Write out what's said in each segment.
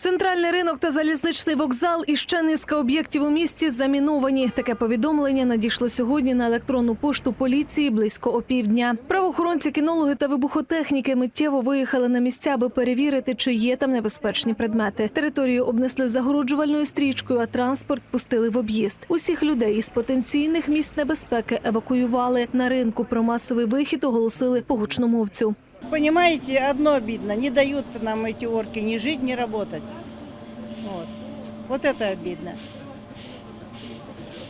Центральний ринок та залізничний вокзал і ще низка об'єктів у місті заміновані. Таке повідомлення надійшло сьогодні на електронну пошту поліції близько опівдня. Правоохоронці, кінологи та вибухотехніки миттєво виїхали на місця, аби перевірити, чи є там небезпечні предмети. Територію обнесли загороджувальною стрічкою, а транспорт пустили в об'їзд. Усіх людей із потенційних місць небезпеки евакуювали. На ринку про масовий вихід оголосили по гучномовцю. Понимаете, одно обидно, не дают нам эти орки ни жить, ни работать. Вот, вот это обидно.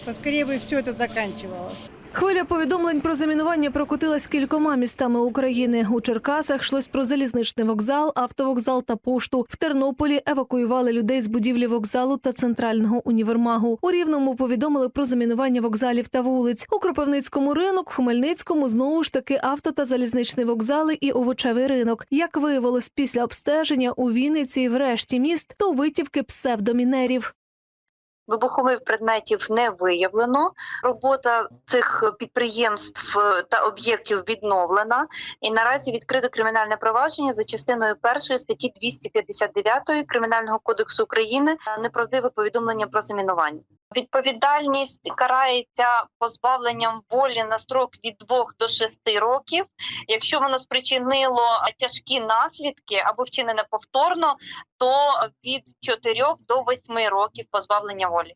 Поскорее бы все это заканчивалось. Хвиля повідомлень про замінування прокотилась кількома містами України. У Черкасах йшлось про залізничний вокзал, автовокзал та пошту. В Тернополі евакуювали людей з будівлі вокзалу та центрального універмагу. У Рівному повідомили про замінування вокзалів та вулиць. У Кропивницькому ринок, Хмельницькому знову ж таки авто та залізничний вокзали і овочевий ринок. Як виявилось після обстеження у Вінниці і в міст, то витівки псевдомінерів. Вибухових предметів не виявлено. Робота цих підприємств та об'єктів відновлена, і наразі відкрито кримінальне провадження за частиною першої статті 259 кримінального кодексу України неправдиве повідомлення про замінування. Відповідальність карається позбавленням волі на строк від 2 до 6 років. Якщо воно спричинило тяжкі наслідки або вчинене повторно, то від 4 до 8 років позбавлення волі.